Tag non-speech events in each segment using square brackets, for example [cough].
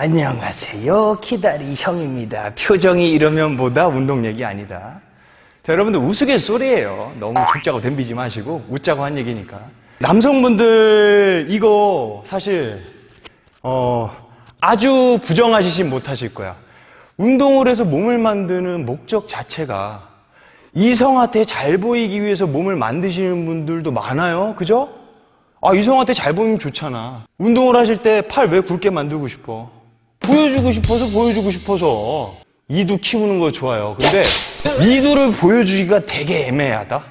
안녕하세요. 기다리 형입니다. 표정이 이러면 보다 운동 얘기 아니다. 자, 여러분들 우스갯소리예요. 너무 죽자고 덤비지 마시고 웃자고 한 얘기니까. 남성분들 이거 사실 어, 아주 부정하시진 못하실 거야. 운동을 해서 몸을 만드는 목적 자체가 이성한테 잘 보이기 위해서 몸을 만드시는 분들도 많아요. 그죠? 아, 이성한테 잘 보이면 좋잖아. 운동을 하실 때 팔 왜 굵게 만들고 싶어? 보여주고 싶어서 보여주고 싶어서 이두 키우는 거 좋아요. 근데 이두를 보여주기가 되게 애매하다.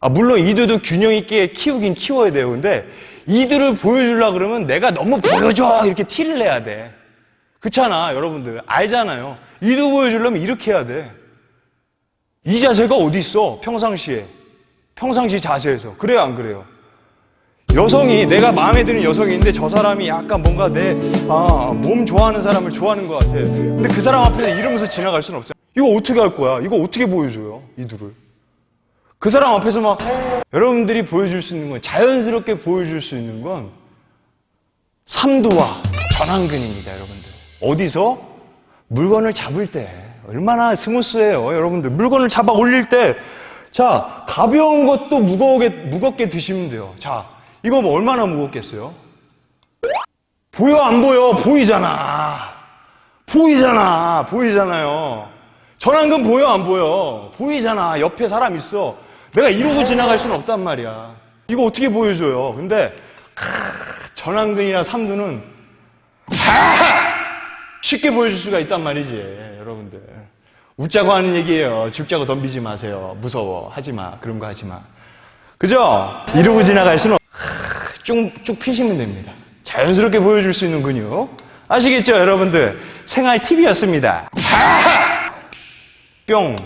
아, 물론 이두도 균형 있게 키우긴 키워야 돼요. 근데 이두를 보여주려 그러면 내가 너무 보여줘 이렇게 티를 내야 돼. 그렇잖아, 여러분들 알잖아요. 이두 보여주려면 이렇게 해야 돼. 이 자세가 어디 있어? 평상시에 평상시 자세에서 그래요, 안 그래요? 여성이 내가 마음에 드는 여성이 있는데 저 사람이 약간 뭔가 내 아, 몸 좋아하는 사람을 좋아하는 것 같아. 근데 그 사람 앞에서 이러면서 지나갈 수는 없잖아. 이거 어떻게 할 거야? 이거 어떻게 보여줘요? 이두를. 그 사람 앞에서 막 여러분들이 보여줄 수 있는 건 자연스럽게 보여줄 수 있는 건 삼두와 전완근입니다, 여러분들. 어디서 물건을 잡을 때 얼마나 스무스해요, 여러분들. 물건을 잡아 올릴 때 자, 가벼운 것도 무거우게, 무겁게 드시면 돼요. 자, 이거 뭐 얼마나 무겁겠어요? 보여, 안 보여? 보이잖아. 보이잖아. 보이잖아요. 전환근 보여, 안 보여? 보이잖아. 옆에 사람 있어. 내가 이러고 지나갈 수는 없단 말이야. 이거 어떻게 보여줘요? 근데, 크, 전환근이나 삼두는 [laughs] 쉽게 보여줄 수가 있단 말이지, 여러분들. 웃자고 하는 얘기예요. 죽자고 덤비지 마세요. 무서워. 하지 마. 그런 거 하지 마. 그죠? 이러고 지나갈 수는 없... 쭉, 쭉 피시면 됩니다. 자연스럽게 보여줄 수 있는 근육. 아시겠죠, 여러분들? 생활 팁이었습니다. 뿅.